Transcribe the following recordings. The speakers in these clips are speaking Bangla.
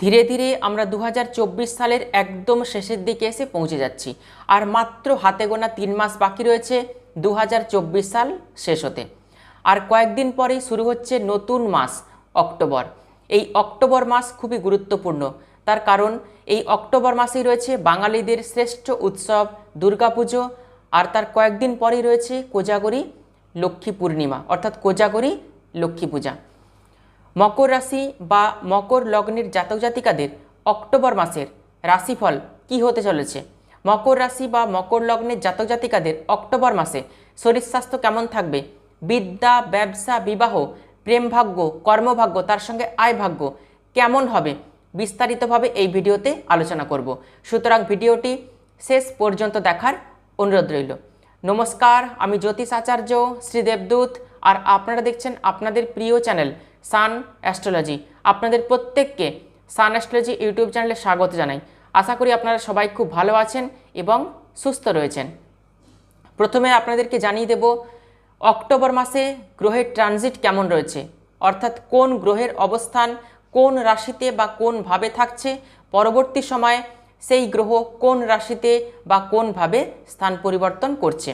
ধীরে ধীরে আমরা দু হাজার চব্বিশ সালের একদম শেষের দিকে এসে পৌঁছে যাচ্ছি। আর মাত্র হাতে গোনা তিন মাস বাকি রয়েছে দু হাজার চব্বিশ সাল শেষ হতে। আর কয়েকদিন পরেই শুরু হচ্ছে নতুন মাস, অক্টোবর। এই অক্টোবর মাস খুবই গুরুত্বপূর্ণ। তার কারণ, এই অক্টোবর মাসেই রয়েছে বাঙালিদের শ্রেষ্ঠ উৎসব দুর্গাপুজো। আর তার কয়েকদিন পরেই রয়েছে কোজাগরি লক্ষ্মী পূর্ণিমা, অর্থাৎ কোজাগরি লক্ষ্মী পূজা। মকর রাশি বা মকর লগ্নের জাতক জাতিকাদের অক্টোবর মাসের রাশিফল কি হতে চলেছে? মকর রাশি বা মকর লগ্নের জাতক জাতিকাদের অক্টোবর মাসে শরীর স্বাস্থ্য কেমন থাকবে? বিদ্যা, ব্যবসা, বিবাহ, প্রেম ভাগ্য, কর্মভাগ্য, তার সঙ্গে আয় ভাগ্য কেমন হবে? বিস্তারিতভাবে এই ভিডিওতে আলোচনা করব। সুতরাং ভিডিওটি শেষ পর্যন্ত দেখার অনুরোধ রইল। নমস্কার, আমি জ্যোতিষ আচার্য শ্রী দেবদূত, আর আপনারা দেখছেন আপনাদের প্রিয় চ্যানেল সান অ্যাস্ট্রোলজি। আপনাদের প্রত্যেককে সান অ্যাস্ট্রোলজি ইউটিউব চ্যানেলে স্বাগত জানাই। আশা করি আপনারা সবাই খুব ভালো আছেন এবং সুস্থ রয়েছেন। প্রথমে আপনাদেরকে জানিয়ে দেব, অক্টোবর মাসে গ্রহের ট্রানজিট কেমন রয়েছে? অর্থাৎ কোন গ্রহের অবস্থান, কোন রাশিতে বা কোন ভাবে থাকছে? পরবর্তী সময়ে সেই গ্রহ কোন রাশিতে বা কোনভাবে স্থান পরিবর্তন করছে?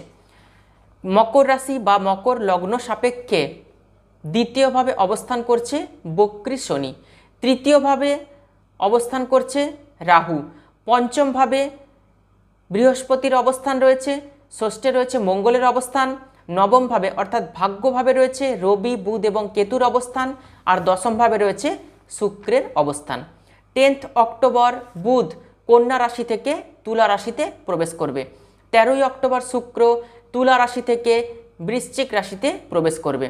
মকর রাশি বা মকর লগ্ন সাপেক্ষে দ্বিতীয়ভাবে অবস্থান করছে বক্রী শনি। তৃতীয়ভাবে অবস্থান করছে রাহু। পঞ্চমভাবে বৃহস্পতির অবস্থান রয়েছে, ষষ্ঠে রয়েছে মঙ্গলের অবস্থান, নবমভাবে অর্থাৎ ভাগ্যভাবে রয়েছে রবি, বুধ এবং কেতুর অবস্থান, আর দশমভাবে রয়েছে শুক্রের অবস্থান। টেন্থ অক্টোবর বুধ কন্যা রাশি থেকে তুলা রাশিতে প্রবেশ করবে। তেরোই অক্টোবর শুক্র তুলা রাশি থেকে বৃশ্চিক রাশিতে প্রবেশ করবে।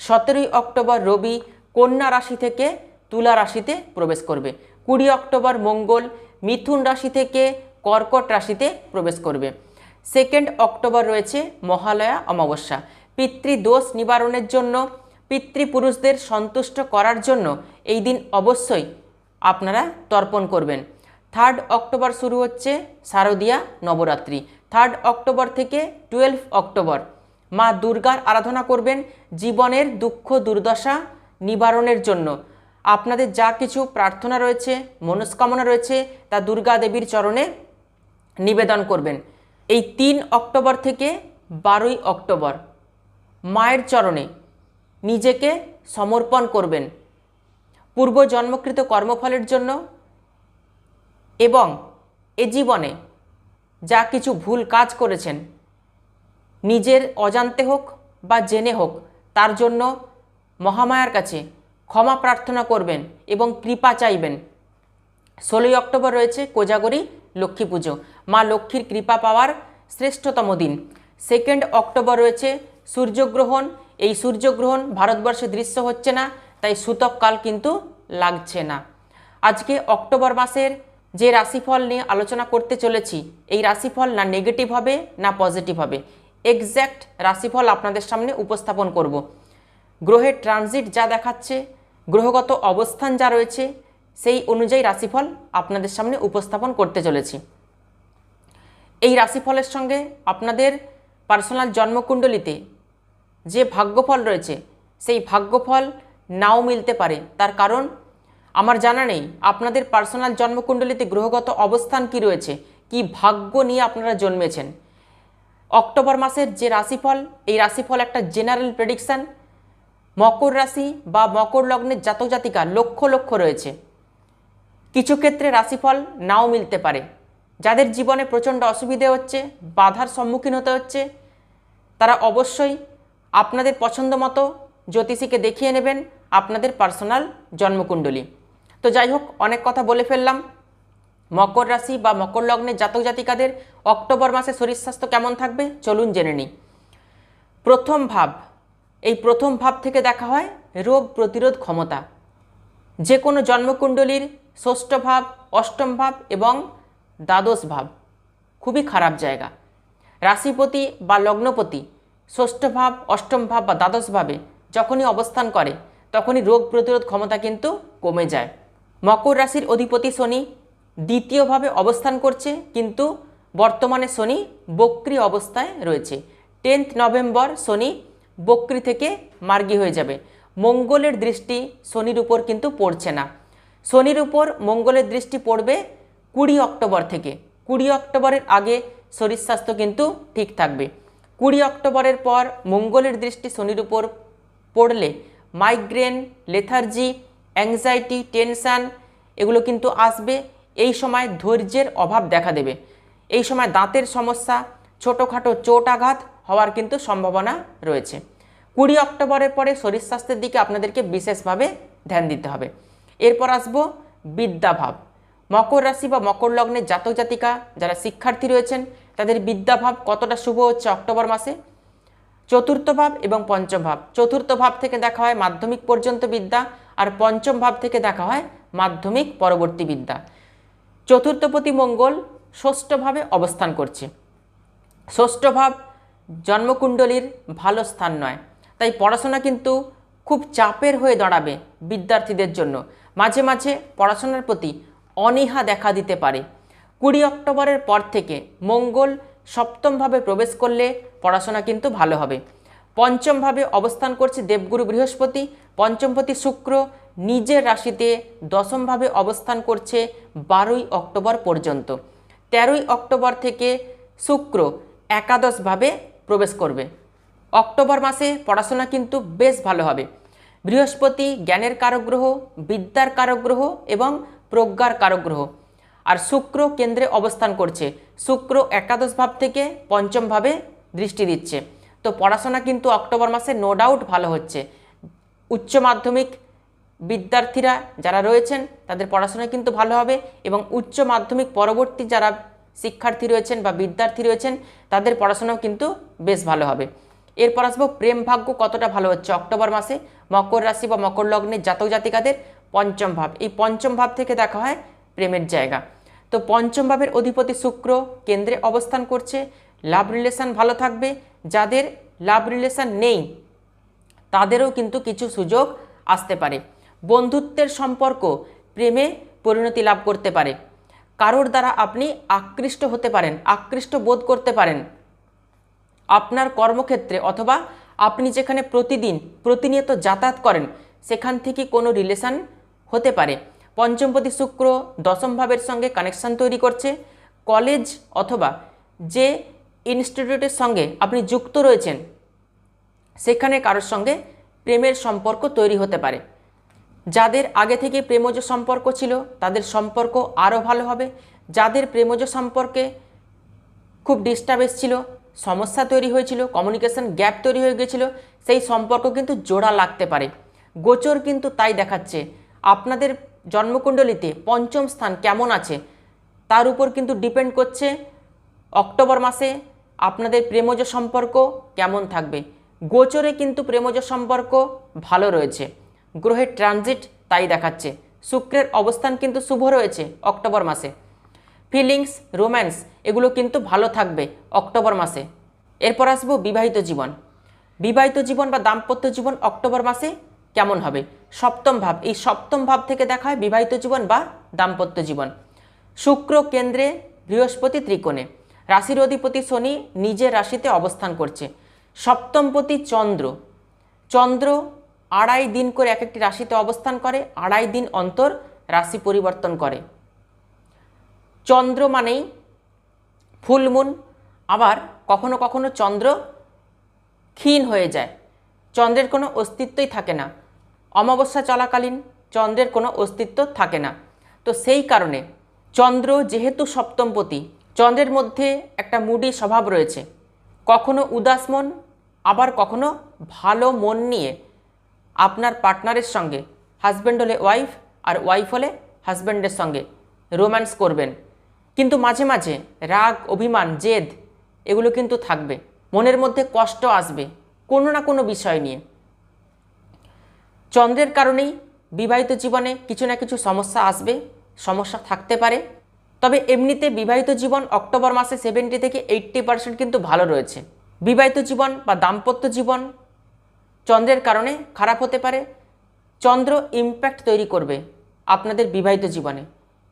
সতেরোই অক্টোবর রবি কন্যা রাশি থেকে তুলা রাশিতে প্রবেশ করবে। কুড়ি অক্টোবর মঙ্গল মিথুন রাশি থেকে কর্কট রাশিতে প্রবেশ করবে। সেকেন্ড অক্টোবর রয়েছে মহালয়া অমাবস্যা। পিতৃদোষ নিবারণের জন্য, পিতৃপুরুষদের সন্তুষ্ট করার জন্য এই দিন অবশ্যই আপনারা তর্পণ করবেন। থার্ড অক্টোবর শুরু হচ্ছে শারদীয়া নবরাত্রি। থার্ড অক্টোবর থেকে টুয়েলভ অক্টোবর মা দুর্গার আরাধনা করবেন জীবনের দুঃখ দুর্দশা নিবারণের জন্য। আপনাদের যা কিছু প্রার্থনা রয়েছে, মনস্কামনা রয়েছে, তা দুর্গা দেবীর চরণে নিবেদন করবেন। এই তিন অক্টোবর থেকে বারোই অক্টোবর মায়ের চরণে নিজেকে সমর্পণ করবেন। পূর্ব জন্মকৃত কর্মফলের জন্য এবং এ জীবনে যা কিছু ভুল কাজ করেছেন নিজের অজান্তে হোক বা জেনে হোক, তার জন্য মহামায়ার কাছে ক্ষমা প্রার্থনা করবেন এবং কৃপা চাইবেন। ষোলোই অক্টোবর রয়েছে কোজাগরি লক্ষ্মী পুজো। মা লক্ষ্মীর কৃপা পাওয়ার শ্রেষ্ঠতম দিন। সেকেন্ড অক্টোবর রয়েছে সূর্যগ্রহণ। এই সূর্যগ্রহণ ভারতবর্ষে দৃশ্য হচ্ছে না, তাই সূতককাল কিন্তু লাগছে না। আজকে অক্টোবর মাসের যে রাশিফল নিয়ে আলোচনা করতে চলেছি, এই রাশিফল না নেগেটিভ হবে, না পজিটিভ হবে। এক্স্যাক্ট রাশিফল আপনাদের সামনে উপস্থাপন করব। গ্রহের ট্রানজিট যা দেখাচ্ছে, গ্রহগত অবস্থান যা রয়েছে, সেই অনুযায়ী রাশিফল আপনাদের সামনে উপস্থাপন করতে চলেছি। এই রাশিফলের সঙ্গে আপনাদের পার্সোনাল জন্মকুণ্ডলিতে যে ভাগ্যফল রয়েছে, সেই ভাগ্যফল নাও মিলতে পারে। তার কারণ, আমার জানা নেই আপনাদের পার্সোনাল জন্মকুণ্ডলিতে গ্রহগত অবস্থান কি রয়েছে, কি ভাগ্য নিয়ে আপনারা জন্মেছেন। অক্টোবর মাসের যে রাশিফল, এই রাশিফল একটা জেনারেল প্রেডিকশান মকর রাশি বা মকর লগ্নের জাতক জাতিকা লক্ষ লক্ষ রয়েছে। কিছু ক্ষেত্রে রাশিফল নাও মিলতে পারে। যাদের জীবনে প্রচণ্ড অসুবিধে হচ্ছে, বাধার সম্মুখীন হতে হচ্ছে, তারা অবশ্যই আপনাদের পছন্দ মতো জ্যোতিষীকে দেখিয়ে নেবেন আপনাদের পার্সোনাল জন্মকুণ্ডলী। তো যাই হোক, অনেক কথা বলে ফেললাম। মকর রাশি বা মকর লগ্নের জাতক জাতিকাদের অক্টোবর মাসে শরীর স্বাস্থ্য কেমন থাকবে? চলুন জেনে নিই। প্রথম ভাব, এই প্রথম ভাব থেকে দেখা হয় রোগ প্রতিরোধ ক্ষমতা। যে কোনো জন্মকুণ্ডলীর ষষ্ঠ ভাব, অষ্টম ভাব এবং দ্বাদশ ভাব, খুবই খারাপ জায়গা। রাশিপতি বা লগ্নপতি ষষ্ঠ ভাব, অষ্টম ভাব বা দ্বাদশ ভাবে যখনই অবস্থান করে, তখনই রোগ প্রতিরোধ ক্ষমতা কিন্তু কমে যায়। মকর রাশির অধিপতি শনি দ্বিতীয়ভাবে অবস্থান করছে, কিন্তু বর্তমানে শনি বক্রি অবস্থায় রয়েছে। টেন্থ নভেম্বর শনি বক্রি থেকে মার্গী হয়ে যাবে। মঙ্গলের দৃষ্টি শনির উপর কিন্তু পড়ছে না। শনির উপর মঙ্গলের দৃষ্টি পড়বে কুড়ি অক্টোবর থেকে। কুড়ি অক্টোবরের আগে শরীর স্বাস্থ্য কিন্তু ঠিক থাকবে। কুড়ি অক্টোবরের পর মঙ্গলের দৃষ্টি শনির উপর পড়লে মাইগ্রেন, লেথার্জি, অ্যাংজাইটি, টেনশান এগুলো কিন্তু আসবে। এই সময় ধৈর্যের অভাব দেখা দেবে। এই সময় দাঁতের সমস্যা, ছোটোখাটো চোট আঘাত হওয়ার কিন্তু সম্ভাবনা রয়েছে। কুড়ি অক্টোবরের পরে শরীর স্বাস্থ্যের দিকে আপনাদেরকে বিশেষভাবে ধ্যান দিতে হবে। এরপর আসব বিদ্যাভাব। মকর রাশি বা মকর লগ্নের জাতক জাতিকা যারা শিক্ষার্থী রয়েছেন, তাদের বিদ্যাভাব কতটা শুভ হচ্ছে অক্টোবর মাসে? চতুর্থ ভাব এবং পঞ্চম ভাব। চতুর্থ ভাব থেকে দেখা হয় মাধ্যমিক পর্যন্ত বিদ্যা আর পঞ্চম ভাব থেকে দেখা হয় মাধ্যমিক পরবর্তী বিদ্যা। চতুর্থপতি মঙ্গল ষষ্ঠভাবে অবস্থান করছে। ষষ্ঠ ভাব জন্মকুণ্ডলীর ভালো স্থান নয়, তাই পড়াশোনা কিন্তু খুব চাপের হয়ে দাঁড়াবে বিদ্যার্থীদের জন্য। মাঝে মাঝে পড়াশোনার প্রতি অনীহা দেখা দিতে পারে। কুড়ি অক্টোবরের পর থেকে মঙ্গল সপ্তমভাবে প্রবেশ করলে পড়াশোনা কিন্তু ভালো হবে। পঞ্চমভাবে অবস্থান করছে দেবগুরু বৃহস্পতি পঞ্চমপতি শুক্র, নিজের রাশিতে দশমভাবে অবস্থান করছে বারোই অক্টোবর পর্যন্ত। তেরোই অক্টোবর থেকে শুক্র একাদশভাবে প্রবেশ করবে। অক্টোবর মাসে পড়াশোনা কিন্তু বেশ ভালো হবে। বৃহস্পতি জ্ঞানের কারক গ্রহ, বিদ্যার কারক গ্রহ এবং প্রজ্ঞার কারক গ্রহ। আর শুক্র কেন্দ্রে অবস্থান করছে। শুক্র একাদশ ভাব থেকে পঞ্চম ভাবে দৃষ্টি দিচ্ছে। তো পড়াশোনা কিন্তু অক্টোবর মাসে নো ডাউট ভালো হচ্ছে। উচ্চ মাধ্যমিক বিদ্যার্থীরা যারা রয়েছেন, তাদের পড়াশোনা কিন্তু ভালো হবে এবং উচ্চ মাধ্যমিক পরবর্তী যারা শিক্ষার্থী রয়েছেন বা বিদ্যার্থী রয়েছেন, তাদের পড়াশোনাও কিন্তু বেশ ভালো হবে। এরপর আসব প্রেম ভাগ্য কতটা ভালো হচ্ছে অক্টোবর মাসে? মকর রাশি বা মকর লগ্নের জাতক জাতিকাদের পঞ্চম ভাব। এই পঞ্চম ভাব থেকে দেখা হয় প্রেমের জায়গা। তো পঞ্চম ভাবের অধিপতি শুক্র কেন্দ্রে অবস্থান করছে। লাভ রিলেশন ভালো থাকবে। যাদের লাভ রিলেশন নেই, তাদেরও কিন্তু কিছু সুযোগ আসতে পারে। বন্ধুত্বের সম্পর্ক প্রেমে পরিণতি লাভ করতে পারে। কারোর দ্বারা আপনি আকৃষ্ট হতে পারেন, আকৃষ্ট বোধ করতে পারেন। আপনার কর্মক্ষেত্রে অথবা আপনি যেখানে প্রতিদিন প্রতিনিয়ত যাতায়াত করেন, সেখান থেকে কোনো রিলেশন হতে পারে। পঞ্চমপতি শুক্র দশম ভাবের সঙ্গে কানেকশন তৈরি করছে। কলেজ অথবা যে ইনস্টিটিউটের সঙ্গে আপনি যুক্ত রয়েছেন, সেখানে কারোর সঙ্গে প্রেমের সম্পর্ক তৈরি হতে পারে। যাদের আগে থেকে প্রেমজ সম্পর্ক ছিল, তাদের সম্পর্ক আরও ভালো হবে। যাদের প্রেমজ সম্পর্কে খুব ডিস্টার্বেন্স ছিল, সমস্যা তৈরি হয়েছিল কমিউনিকেশন গ্যাপ তৈরি হয়ে গেছিল, সেই সম্পর্ক কিন্তু জোড়া লাগতে পারে। গোচর কিন্তু তাই দেখাচ্ছে, আপনাদের জন্মকুণ্ডলিতে পঞ্চম স্থান কেমন আছে, তার উপর কিন্তু ডিপেন্ড করছে অক্টোবর মাসে আপনাদের প্রেমজ সম্পর্ক কেমন থাকবে? গোচরে কিন্তু প্রেমজ সম্পর্ক ভালো রয়েছে। গ্রহের ট্রানজিট তাই দেখাচ্ছে। শুক্রের অবস্থান কিন্তু শুভ রয়েছে অক্টোবর মাসে। ফিলিংস রোম্যান্স এগুলো কিন্তু ভালো থাকবে অক্টোবর মাসে। এরপর আসব বিবাহিত জীবন। বিবাহিত জীবন বা দাম্পত্য জীবন অক্টোবর মাসে কেমন হবে? সপ্তম ভাব। এই সপ্তম ভাব থেকে দেখা হয় বিবাহিত জীবন বা দাম্পত্য জীবন। শুক্র কেন্দ্রে বৃহস্পতি ত্রিকোণে। রাশির অধিপতি শনি নিজের রাশিতে অবস্থান করছে। সপ্তমপতি চন্দ্র। চন্দ্র আড়াই দিন করে এক একটি রাশিতে অবস্থান করে, আড়াই দিন অন্তর রাশি পরিবর্তন করে। চন্দ্র মানেই ফুলমুন আবার কখনো কখনো চন্দ্র ক্ষীণ হয়ে যায়। চন্দ্রের কোনো অস্তিত্বই থাকে না। অমাবস্যা চলাকালীন চন্দ্রের কোনো অস্তিত্ব থাকে না। তো সেই কারণে চন্দ্র যেহেতু সপ্তমপতি চন্দ্রের মধ্যে একটা মুডি স্বভাব রয়েছে। কখনো উদাস মন, আবার কখনো ভালো মন নিয়ে। আপনার পার্টনারের সঙ্গে হাজব্যান্ড হলে ওয়াইফ আর ওয়াইফ হলে হাজব্যান্ডের সঙ্গে রোম্যান্স করবেন। কিন্তু মাঝে মাঝে রাগ, অভিমান, জেদ, এগুলো কিন্তু থাকবে। মনের মধ্যে কষ্ট আসবে, কোনো না কোনো বিষয় নিয়ে। চন্দ্রের কারণেই বিবাহিত জীবনে কিছু না কিছু সমস্যা আসবে, সমস্যা থাকতে পারে। তবে এমনিতে বিবাহিত জীবন অক্টোবর মাসে সেভেন্টি থেকে এইট্টি পার্সেন্ট কিন্তু ভালো রয়েছে। বিবাহিত জীবন বা দাম্পত্য জীবন চন্দ্রের কারণে খারাপ হতে পারে। চন্দ্র ইম্প্যাক্ট তৈরি করবে আপনাদের বিবাহিত জীবনে।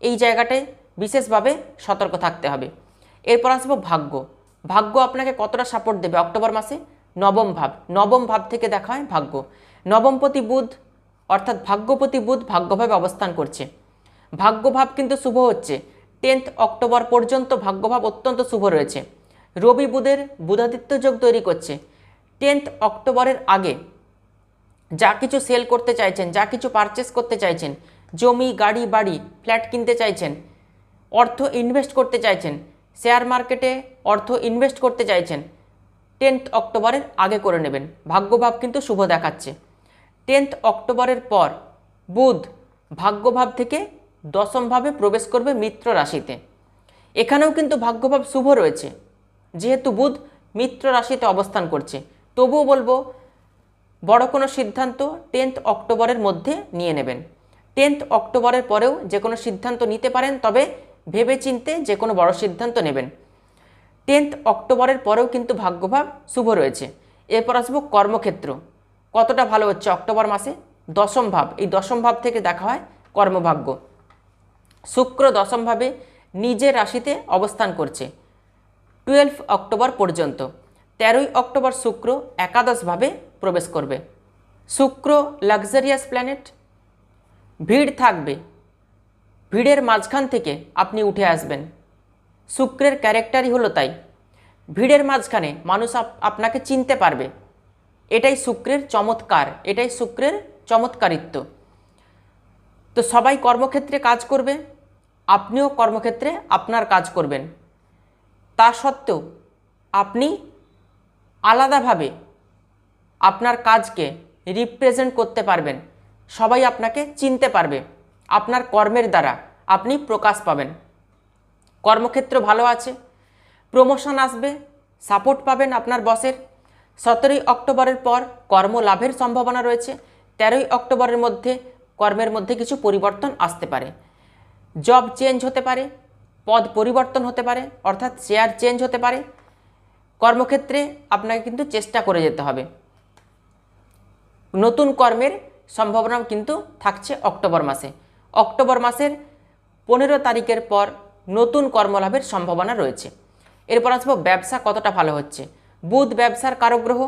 এই জায়গাটায় বিশেষভাবে সতর্ক থাকতে হবে। এরপর আসব ভাগ্য। ভাগ্য আপনাকে কতটা সাপোর্ট দেবে অক্টোবর মাসে? নবম ভাব। নবম ভাব থেকে দেখা হয় ভাগ্য। নবমপতি বুধ, অর্থাৎ ভাগ্যপতি বুধ ভাগ্যভাবে অবস্থান করছে। ভাগ্যভাব কিন্তু শুভ হচ্ছে। টেন্থ অক্টোবর পর্যন্ত ভাগ্যভাব অত্যন্ত শুভ রয়েছে। রবি বুধের বুধাদিত্য যোগ তৈরি করছে। টেন্থ অক্টোবরের আগে যা কিছু সেল করতে চাইছেন, যা কিছু পারচেস করতে চাইছেন, জমি, গাড়ি, বাড়ি, ফ্ল্যাট কিনতে চাইছেন, অর্থ ইনভেস্ট করতে চাইছেন শেয়ার মার্কেটে অর্থ ইনভেস্ট করতে চাইছেন, টেন্থ অক্টোবরের আগে করে নেবেন। ভাগ্যভাব কিন্তু শুভ দেখাচ্ছে। টেন্থ অক্টোবরের পর বুধ ভাগ্যভাব থেকে দশমভাবে প্রবেশ করবে মিত্র রাশিতে। এখানেও কিন্তু ভাগ্যভাব শুভ রয়েছে। যেহেতু বুধ মিত্র রাশিতে অবস্থান করছে, তবুও বলব, বড় কোনো সিদ্ধান্ত টেন্থ অক্টোবরের মধ্যে নিয়ে নেবেন। টেন্থ অক্টোবরের পরেও যে কোনো সিদ্ধান্ত নিতে পারেন, তবে ভেবেচিন্তে যে কোনো বড় সিদ্ধান্ত নেবেন। টেন্থ অক্টোবরের পরেও কিন্তু ভাগ্যভাব শুভ রয়েছে। এরপর আসব কর্মক্ষেত্র। কতটা ভালো হচ্ছে অক্টোবর মাসে? দশম ভাব। এই দশম ভাব থেকে দেখা হয় কর্মভাগ্য। শুক্র দশমভাবে নিজের রাশিতে অবস্থান করছে। টুয়েলভ অক্টোবর পর্যন্ত। তেরোই অক্টোবর শুক্র একাদশভাবে প্রবেশ করবে। শুক্র লাক্সারিয়াস প্ল্যানেট ভিড় থাকবে। ভিড়ের মাঝখান থেকে আপনি উঠে আসবেন। শুক্রের ক্যারেক্টারই হলো তাই। ভিড়ের মাঝখানে মানুষ আপ- আপনাকে চিনতে পারবে। এটাই শুক্রের চমৎকার, এটাই শুক্রের চমৎকারিত্ব। তো সবাই কর্মক্ষেত্রে কাজ করবে আপনিও কর্মক্ষেত্রে আপনার কাজ করবেন। তা সত্ত্বেও আপনি আলাদাভাবে আপনার কাজকে রিপ্রেজেন্ট করতে পারবেন। সবাই আপনাকে চিনতে পারবে। আপনার কর্মের দ্বারা আপনি প্রকাশ পাবেন। কর্মক্ষেত্র ভালো আছে প্রমোশন আসবে সাপোর্ট পাবেন আপনার বসের সতেরোই অক্টোবরের পর কর্ম লাভের সম্ভাবনা রয়েছে। তেরোই অক্টোবরের মধ্যে কর্মের মধ্যে কিছু পরিবর্তন আসতে পারে। জব চেঞ্জ হতে পারে, পদ পরিবর্তন হতে পারে, অর্থাৎ শেয়ার চেঞ্জ হতে পারে। কর্মক্ষেত্রে আপনাকে কিন্তু চেষ্টা করে যেতে হবে। নতুন কর্মের সম্ভাবনাও কিন্তু থাকছে অক্টোবর মাসে। অক্টোবর মাসের পনেরো তারিখের পর নতুন কর্মলাভের সম্ভাবনা রয়েছে। এরপর আসব ব্যবসা কতটা ভালো হচ্ছে। বুধ ব্যবসার কারগ্রহ,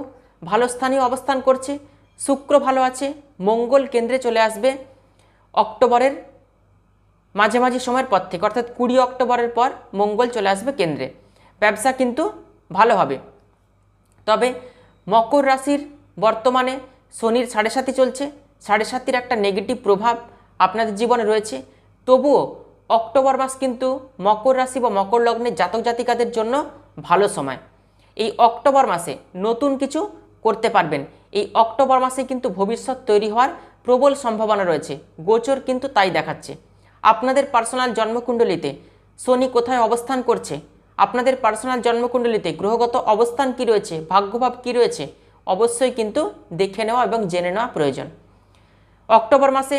ভালো স্থানীয় অবস্থান করছে, শুক্র ভালো আছে, মঙ্গল কেন্দ্রে চলে আসবে। অক্টোবরের মাঝামাঝি সময়ের পর থেকে, অর্থাৎ কুড়ি অক্টোবরের পর মঙ্গল চলে আসবে কেন্দ্রে। ব্যবসা কিন্তু ভালো হবে। তবে মকর রাশির বর্তমানে শনির সাড়ে সাতি চলছে। সাড়ে সাতির একটা নেগেটিভ প্রভাব আপনাদের জীবনে রয়েছে। তবুও অক্টোবর মাস কিন্তু মকর রাশি বা মকর লগ্নের জাতক জাতিকাদের জন্য ভালো সময়। এই অক্টোবর মাসে নতুন কিছু করতে পারবেন। এই অক্টোবর মাসে কিন্তু ভবিষ্যৎ তৈরি হওয়ার প্রবল সম্ভাবনা রয়েছে। গোচর কিন্তু তাই দেখাচ্ছে। আপনাদের পার্সোনাল জন্মকুণ্ডলিতে। শনি কোথায় অবস্থান করছে? আপনাদের পার্সোনাল জন্মকুণ্ডলিতে গ্রহগত অবস্থান কি রয়েছে? ভাগ্যভাব কি রয়েছে? অবশ্যই কিন্তু দেখে নেওয়া এবং জেনে নেওয়া প্রয়োজন। অক্টোবর মাসে